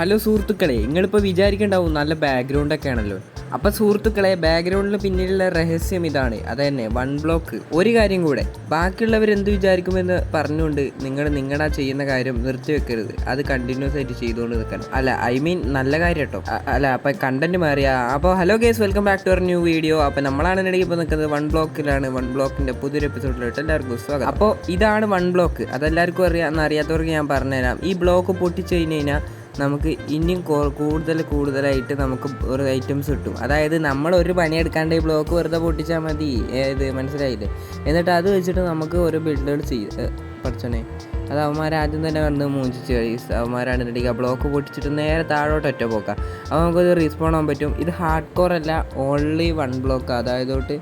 Hello സുഹൃത്തുക്കളെ നിങ്ങളിപ്പോൾ വിചാരിക്കണ്ടാവും നല്ല ബാക്ക്ഗ്രൗണ്ട് ഒക്കെ ആണല്ലോ അപ്പോൾ സുഹൃത്തുക്കളെ ബാക്ക്ഗ്രൗണ്ടിന് പിന്നിലുള്ള രഹസ്യം ഇതാണ്. അതന്നെ തന്നെ വൺ ബ്ലോക്ക് ഒരു കാര്യം കൂടെ ബാക്കിയുള്ളവർ എന്ത് വിചാരിക്കുമെന്ന് പറഞ്ഞുകൊണ്ട് നിങ്ങൾ നിങ്ങളുടെ ആ ചെയ്യുന്ന കാര്യം നിർത്തി വെക്കരുത്. അത് കണ്ടിന്യൂസ് ആയിട്ട് ചെയ്തുകൊണ്ട് നിൽക്കണം. അല്ല ഐ മീൻ നല്ല കാര്യം കേട്ടോ. അല്ല അപ്പോൾ കണ്ടന്റ് മാറിയാ അപ്പോൾ hello guys welcome back to our new video അപ്പോൾ നമ്മളാണ് ഇടയ്ക്ക് ഇപ്പോൾ നിൽക്കുന്നത് വൺ ബ്ലോക്കിലാണ് വൺ ബ്ലോക്കിന്റെ പുതിയൊരു എപ്പിസോഡിലോട്ട് എല്ലാവർക്കും സ്വാഗതം. അപ്പോൾ ഇതാണ് വൺ ബ്ലോക്ക് അതെല്ലാവർക്കും അറിയാം അറിയാത്തവർക്ക് ഞാൻ പറഞ്ഞുതരാം. ഈ ബ്ലോക്ക് പൊട്ടിച്ചു കഴിഞ്ഞ് കഴിഞ്ഞാൽ നമുക്ക് ഇനിയും കൂടുതൽ കൂടുതലായിട്ട് നമുക്ക് ഒരു ഐറ്റംസ് കിട്ടും. അതായത് നമ്മൾ ഒരു പണിയെടുക്കാണ്ട് ഈ ബ്ലോക്ക് വെറുതെ പൊട്ടിച്ചാൽ മതി. ഏത് മനസ്സിലായില്ലേ? എന്നിട്ട് അത് വെച്ചിട്ട് നമുക്ക് ഒരു ബിൽഡുകൾ ചെയ്ത് പഠിച്ചോനെ. അത് അവന്മാർ ആദ്യം തന്നെ വന്ന് മൂഞ്ചിച്ച് കഴിയും അവന്മാരാണെന്നുണ്ടെങ്കിൽ ആ ബ്ലോക്ക് പൊട്ടിച്ചിട്ട് നേരെ താഴോട്ട് ഒറ്റ പോക്കാം. അപ്പോൾ നമുക്കത് റീസ്പോൺ ആവാൻ പറ്റും. ഇത് ഹാർഡ് കോർ അല്ല ഓൺലി വൺ ബ്ലോക്ക് അതായത്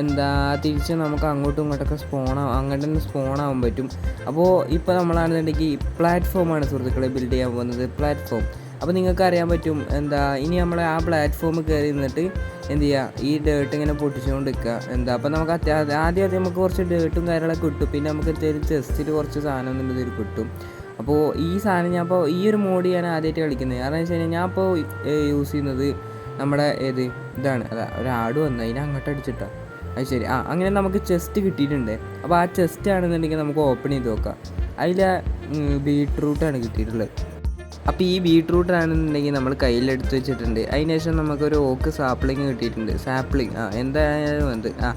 എന്താ തിരിച്ച് നമുക്ക് അങ്ങോട്ടും ഇങ്ങോട്ടൊക്കെ സ്പോൺ അങ്ങോട്ട് തന്നെ സ്പോൺ ആവാൻ പറ്റും. അപ്പോൾ ഇപ്പോൾ നമ്മളാണെന്നുണ്ടെങ്കിൽ പ്ലാറ്റ്ഫോമാണ് സുഹൃത്തുക്കളെ ബിൽഡ് ചെയ്യാൻ പോകുന്നത്. പ്ലാറ്റ്ഫോം അപ്പോൾ നിങ്ങൾക്ക് അറിയാൻ പറ്റും എന്താ ഇനി നമ്മൾ ആ പ്ലാറ്റ്ഫോം കയറി നിന്നിട്ട് എന്ത് ചെയ്യുക ഈ ഡേർട്ട് ഇങ്ങനെ പൊട്ടിച്ചുകൊണ്ട് നിൽക്കുക എന്താ അപ്പോൾ നമുക്ക് അത്യാവശ്യം ആദ്യം ആദ്യം നമുക്ക് കുറച്ച് ഡേർട്ടും കാര്യങ്ങളൊക്കെ കിട്ടും. പിന്നെ നമുക്ക് ചെറിയ ചെസ്റ്റിൽ കുറച്ച് സാധനം എന്നുള്ളത് കിട്ടും. അപ്പോൾ ഈ സാധനം ഞാൻ ഇപ്പോൾ ഈ ഒരു മോഡ് ഞാൻ ആദ്യമായിട്ട് കളിക്കുന്നത്. കാരണം വെച്ച് കഴിഞ്ഞാൽ ഞാൻ ഇപ്പോൾ യൂസ് ചെയ്യുന്നത് നമ്മുടെ ഏത് ഇതാണ്. അതാ ഒരാട് വന്ന്. അതിനെ അങ്ങോട്ട് അടിച്ചിട്ടാണ് അത് ശരി. ആ അങ്ങനെ നമുക്ക് ചെസ്റ്റ് കിട്ടിയിട്ടുണ്ട്. അപ്പോൾ ആ ചെസ്റ്റ് ആണെന്നുണ്ടെങ്കിൽ നമുക്ക് ഓപ്പൺ ചെയ്ത് നോക്കാം. അതിൽ ബീട്രൂട്ടാണ് കിട്ടിയിട്ടുള്ളത്. അപ്പോൾ ഈ ബീട്രൂട്ട് ആണെന്നുണ്ടെങ്കിൽ നമ്മൾ കയ്യിലെടുത്ത് വെച്ചിട്ടുണ്ട്. അതിന് ശേഷം നമുക്കൊരു ഓക്ക് സാപ്ലിങ് കിട്ടിയിട്ടുണ്ട്. സാപ്ലിങ്. ആ എന്തായാലും എന്ത് ആ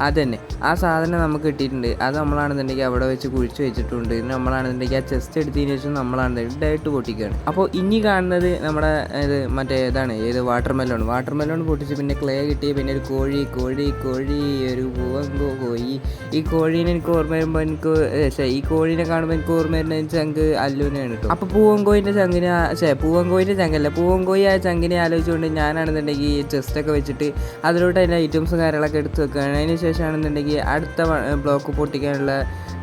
അതന്നെ. ആ സാധനം നമുക്ക് കിട്ടിയിട്ടുണ്ട്. അത് നമ്മളാണെന്നുണ്ടെങ്കിൽ അവിടെ വെച്ച് കുഴിച്ച് വെച്ചിട്ടുണ്ട്. ഇനി നമ്മളാണെന്നുണ്ടെങ്കിൽ ആ ചെസ്റ്റ് എടുത്തതിന് ശേഷം നമ്മളാണെന്നുണ്ടെങ്കിൽ ഡയറ്റ് പൊട്ടിക്കുകയാണ്. അപ്പോൾ ഇനി കാണുന്നത് നമ്മുടെ ഇത് മറ്റേ ഇതാണ് ഏത് വാട്ടർ മെലോൺ വാട്ടർ മെലോൺ പൊട്ടിച്ച് പിന്നെ ക്ലേ കിട്ടി പിന്നെ ഒരു കോഴി കോഴി കോഴി ഒരു പൂവങ്കോ കോഴി. ഈ കോഴീനെ എനിക്ക് ഓർമ്മ വരുമ്പോൾ എനിക്ക് ഈ കോഴീനെ കാണുമ്പോൾ എനിക്ക് ഓർമ്മ വരുന്ന ചങ്ക് അല്ലുവിനെയാണ് കേട്ടോ. അപ്പോൾ പൂവങ്കോയിന്റെ ചങ്കിനെ ശേ പൂവങ്കോയിന്റെ ചങ്കല്ല. പൂവങ്കോയി ആ ചങ്കിനെ ആലോചിച്ചുകൊണ്ട് ഞാനാണെന്നുണ്ടെങ്കിൽ ചെസ്റ്റൊക്കെ വെച്ചിട്ട് അതിലോട്ട് അതിന്റെ ഐറ്റംസും കാര്യങ്ങളൊക്കെ എടുത്ത് വെക്കുകയാണ്. അതിന് ശേഷമാണെന്നുണ്ടെങ്കിൽ അടുത്ത ബ്ലോക്ക് പൊട്ടിക്കാനുള്ള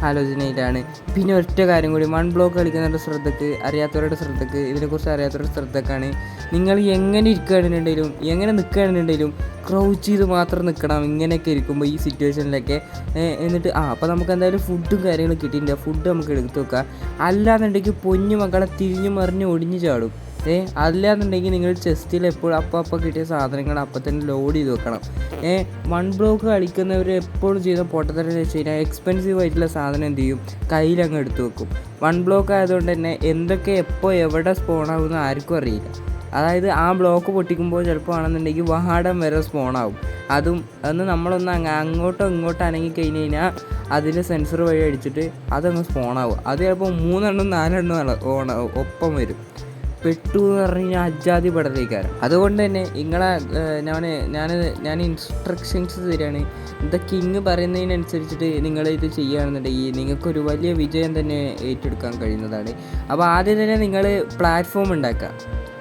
ആലോചനയിലാണ്. പിന്നെ ഒറ്റ കാര്യം കൂടി വൺ ബ്ലോക്ക് കളിക്കുന്നവരുടെ ശ്രദ്ധക്ക് അറിയാത്തവരുടെ ശ്രദ്ധക്ക് ഇതിനെക്കുറിച്ച് അറിയാത്തവരുടെ ശ്രദ്ധക്കാണ്. നിങ്ങൾ എങ്ങനെ ഇരിക്കുകയാണെന്നുണ്ടെങ്കിലും എങ്ങനെ നിൽക്കുകയാണെന്നുണ്ടെങ്കിലും ക്രൗച്ച് ചെയ്ത് മാത്രം നിൽക്കണം. ഇങ്ങനെയൊക്കെ ഇരിക്കുമ്പോൾ ഈ സിറ്റുവേഷനിലൊക്കെ എന്നിട്ട് ആ അപ്പോൾ നമുക്ക് എന്തായാലും ഫുഡും കാര്യങ്ങളും കിട്ടിയിട്ടുണ്ട്. ഫുഡ് നമുക്ക് എടുത്ത് വെക്കാം. അല്ലാന്നുണ്ടെങ്കിൽ പൊന്നു മക്കളെ തിരിഞ്ഞു മറിഞ്ഞ് ഒടിഞ്ഞു ചാടും. ഏ അല്ലാന്നുണ്ടെങ്കിൽ നിങ്ങൾ ചെസ്റ്റിൽ എപ്പോഴും അപ്പം അപ്പം കിട്ടിയ സാധനങ്ങൾ അപ്പം തന്നെ ലോഡ് ചെയ്ത് വെക്കണം. ഏ വൺ ബ്ലോക്ക് കളിക്കുന്നവർ എപ്പോഴും ചെയ്യുന്ന പൊട്ടത്തരം വെച്ച് കഴിഞ്ഞാൽ എക്സ്പെൻസീവ് ആയിട്ടുള്ള സാധനം എന്ത് ചെയ്യും? കയ്യിലങ്ങ് എടുത്ത് വെക്കും. വൺ ബ്ലോക്ക് ആയതുകൊണ്ട് തന്നെ എന്തൊക്കെ എപ്പോൾ എവിടെ സ്പോൺ ആകുമെന്ന് ആർക്കും അറിയില്ല. അതായത് ആ ബ്ലോക്ക് പൊട്ടിക്കുമ്പോൾ ചിലപ്പോൾ ആണെന്നുണ്ടെങ്കിൽ വഹാടം വരെ സ്പോൺ ആവും. അതും അന്ന് നമ്മളൊന്ന് അങ്ങ് അങ്ങോട്ടോ ഇങ്ങോട്ടോ അനങ്ങി കഴിഞ്ഞ് കഴിഞ്ഞാൽ അതിന്റെ സെൻസർ വഴി അടിച്ചിട്ട് അതങ്ങ് സ്പോൺ ആവും. അത് ചിലപ്പോൾ മൂന്നെണ്ണം നാലെണ്ണം ഓണാവും ഒപ്പം വരും. പെട്ടു എന്ന് പറഞ്ഞു കഴിഞ്ഞാൽ അജാതി പടത്തേക്കാരം. അതുകൊണ്ട് തന്നെ നിങ്ങളെ ഞാൻ ഞാൻ ഞാൻ ഇൻസ്ട്രക്ഷൻസ് തരികയാണ് ഇതൊക്കെ ഇങ്ങ് പറയുന്നതിനനുസരിച്ചിട്ട് നിങ്ങൾ ഇത് ചെയ്യുകയാണെന്നുണ്ടെങ്കിൽ നിങ്ങൾക്കൊരു വലിയ വിജയം തന്നെ ഏറ്റെടുക്കാൻ കഴിയുന്നതാണ്. അപ്പോൾ ആദ്യം തന്നെ നിങ്ങൾ പ്ലാറ്റ്ഫോം ഉണ്ടാക്കുക.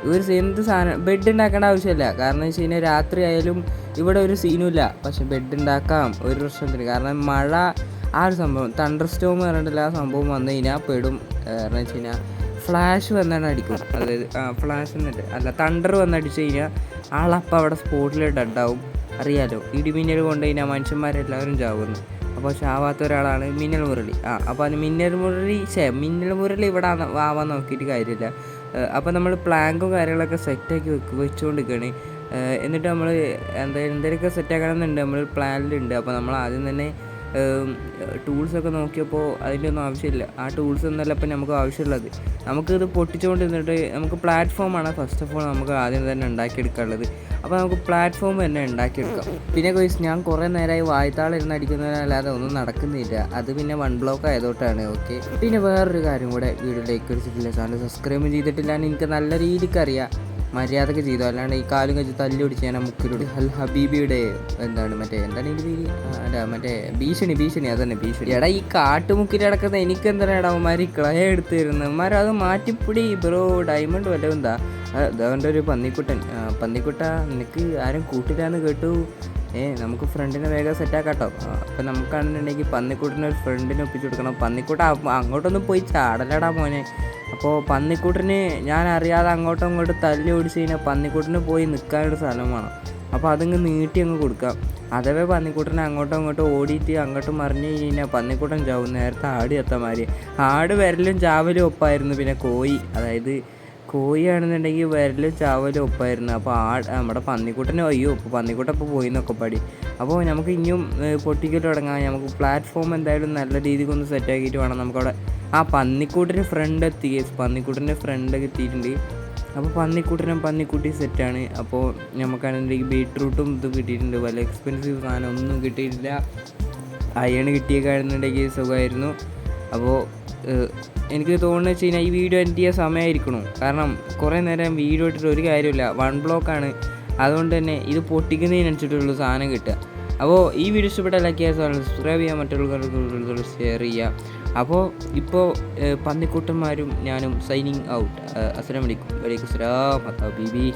ഒരു എന്ത് സാധനം ബെഡ് ഉണ്ടാക്കേണ്ട ആവശ്യമില്ല. കാരണം വെച്ച് കഴിഞ്ഞാൽ രാത്രി ആയാലും ഇവിടെ ഒരു സീനുമില്ല പക്ഷെ ബെഡ് ഉണ്ടാക്കാം ഒരു പ്രശ്നത്തിന് കാരണം മഴ ആ ഒരു സംഭവം തണ്ടർ സ്റ്റോം പറഞ്ഞിട്ടില്ല ആ സംഭവം വന്നു കഴിഞ്ഞാൽ പെടും. കാരണം വെച്ച് കഴിഞ്ഞാൽ ഫ്ലാഷ് വന്നാണ് അടിക്കും അതായത് ഫ്ലാഷ് എന്നിട്ട് അല്ല തണ്ടർ വന്നടിച്ച് കഴിഞ്ഞാൽ ആളപ്പം അവിടെ സ്പോട്ടിൽ ഡെഡാവും അറിയാലോ? ഇടിമിന്നൽ കൊണ്ട് കഴിഞ്ഞാൽ മനുഷ്യന്മാരെല്ലാവരും ചാവുന്നു. അപ്പോൾ ചാവാത്ത ഒരാളാണ് മിന്നൽ മുരളി. ആ അപ്പോൾ അത് മിന്നൽ മുരളി ശേ മിന്നൽ മുരളി ഇവിടെ ആവാൻ നോക്കിയിട്ട് കാര്യമില്ല. അപ്പോൾ നമ്മൾ പ്ലാങ്കും കാര്യങ്ങളൊക്കെ സെറ്റാക്കി വെക്ക് വെച്ചുകൊണ്ടിരിക്കുകയാണ് എന്നിട്ട് നമ്മൾ എന്താ എന്തെങ്കിലുമൊക്കെ സെറ്റാക്കണമെന്നുണ്ട്. നമ്മൾ പ്ലാനിലുണ്ട്. അപ്പോൾ നമ്മൾ ആദ്യം തന്നെ ടൂൾസൊക്കെ നോക്കിയപ്പോൾ അതിന്റെ ഒന്നും ആവശ്യമില്ല. ആ ടൂൾസ് ഒന്നല്ല ഇപ്പം നമുക്ക് ആവശ്യമുള്ളത്. നമുക്കിത് പൊട്ടിച്ചുകൊണ്ടിരുന്നിട്ട് നമുക്ക് പ്ലാറ്റ്ഫോമാണ് ഫസ്റ്റ് ഓഫ് ഓൾ നമുക്ക് ആദ്യം തന്നെ ഉണ്ടാക്കിയെടുക്കാനുള്ളത്. അപ്പോൾ നമുക്ക് പ്ലാറ്റ്ഫോം തന്നെ ഉണ്ടാക്കിയെടുക്കാം. പിന്നെ കൊയ്സ് ഞാൻ കുറേ നേരമായി വായ്ത്താളിരുന്ന് അടിക്കുന്നതിനല്ലാതെ ഒന്നും നടക്കുന്നില്ല. അത് പിന്നെ വൺ ബ്ലോക്ക് ആയതുകൊണ്ടാണ് ഓക്കെ പിന്നെ വേറൊരു കാര്യം കൂടെ വീഡിയോ ലൈക്ക് അടിച്ചിട്ടില്ല ചാനൽ സബ്സ്ക്രൈബ് ചെയ്തിട്ടില്ല എനിക്ക് നല്ല രീതിക്ക് അറിയാം. മര്യാദയ്ക്ക് ചെയ്തു. അല്ലാണ്ട് ഈ കാലും കഴിച്ച് തല്ലി പിടിച്ച് ഞാൻ മുക്കിലൂടെ അൽ ഹബീബിയുടെ എന്താണ് മറ്റേ എന്താണ് ഇതിന്റെ പേര്? അല്ല മറ്റേ ഭീഷണി ഭീഷണി അതന്നെ ഭീഷണി. എടാ ഈ കാട്ടുമുക്കിൽ അടക്കുന്ന എനിക്ക് എന്താണ് അവന്മാർ ക്ലയ എടുത്തു തരുന്നത് അവന്മാർ അത് മാറ്റിപ്പിടി ബ്രോ. ഡയമണ്ട് വല്ലതും എന്താ? അതവന്റെ ഒരു പന്നിക്കുട്ടൻ. പന്നിക്കുട്ട നിനക്ക് ആരും കൂട്ടില്ലാന്ന് കേട്ടു. ഏ നമുക്ക് ഫ്രണ്ടിനെ വേഗം സെറ്റാക്കാട്ടോ അപ്പം നമുക്കാണെന്നുണ്ടെങ്കിൽ പന്നിക്കൂട്ടിന് ഒരു ഫ്രണ്ടിനെ ഒപ്പിച്ച് കൊടുക്കണം. പന്നിക്കൂട്ട അങ്ങോട്ടൊന്നും പോയി ചാടലടാ മോനെ. അപ്പോൾ പന്നിക്കൂട്ടിന് ഞാൻ അറിയാതെ അങ്ങോട്ടും ഇങ്ങോട്ടും തല്ലി ഓടിച്ച് കഴിഞ്ഞാൽ പന്നിക്കൂട്ടിന് പോയി നിൽക്കാനൊരു സ്ഥലം വേണം. അപ്പോൾ അതങ്ങ് നീട്ടി അങ്ങ് കൊടുക്കാം. അഥവേ പന്നിക്കൂട്ടനെ അങ്ങോട്ടും ഇങ്ങോട്ടും ഓടിയിട്ട് അങ്ങോട്ടും മറിഞ്ഞു കഴിഞ്ഞാൽ പന്നിക്കൂട്ടൻ ചാവും. നേരത്തെ ആട് മാതിരി. ആട് വരലും ചാവലും ഒപ്പായിരുന്നു. പിന്നെ കോഴി അതായത് കോഴിയാണെന്നുണ്ടെങ്കിൽ വരലും ചാവലും ഒപ്പായിരുന്നു അപ്പോൾ ആ നമ്മുടെ പന്നിക്കൂട്ടനെ അയ്യോ ഇപ്പോൾ പന്നിക്കൂട്ടം ഇപ്പോൾ പോയി എന്നൊക്കെ പാടി. അപ്പോൾ നമുക്ക് ഇനിയും പൊട്ടിക്കൽ തുടങ്ങാം. നമുക്ക് പ്ലാറ്റ്ഫോം എന്തായാലും നല്ല രീതിക്ക് ഒന്ന് സെറ്റ് ആക്കിയിട്ട് വേണം നമുക്കവിടെ ആ പന്നിക്കൂട്ടിന് ഫ്രണ്ട് എത്തി. പന്നിക്കുട്ടന്റെ ഫ്രണ്ടൊക്കെ എത്തിയിട്ടുണ്ട് അപ്പോൾ പന്നിക്കൂട്ടിനും പന്നിക്കുട്ടി സെറ്റാണ് അപ്പോൾ നമുക്കാണെന്നുണ്ടെങ്കിൽ ബീട്രൂട്ടും ഇതും കിട്ടിയിട്ടുണ്ട്. വലിയ എക്സ്പെൻസീവ് സാധനം ഒന്നും കിട്ടിയിട്ടില്ല. അയൺ കിട്ടിയേക്കാണെന്നുണ്ടെങ്കിൽ സുഖമായിരുന്നു. അപ്പോൾ എനിക്ക് തോന്നുന്നത് വെച്ച് കഴിഞ്ഞാൽ ഈ വീഡിയോ എഡിറ്റ് ചെയ്യാൻ സമയമായിരിക്കണു കാരണം കുറേ നേരം വീഡിയോ ഇട്ടിട്ട് ഒരു കാര്യമില്ല വൺ ബ്ലോക്കാണ് അതുകൊണ്ട് തന്നെ ഇത് പൊട്ടിക്കുന്നതിനനുസരിച്ചുള്ള സാധനം കിട്ടുക. അപ്പോൾ ഈ വീഡിയോ ഇഷ്ടപ്പെട്ട ലൈക്ക് ചെയ്യുക സബ്സ്ക്രൈബ് ചെയ്യാൻ മറ്റുള്ളവർക്ക് ഷെയർ ചെയ്യുക അപ്പോൾ ഇപ്പോൾ പന്നിക്കൂട്ടന്മാരും ഞാനും സൈനിങ് ഔട്ട് അസ്സലാമലൈക്കും വലൈക്കും ബി ബീബി.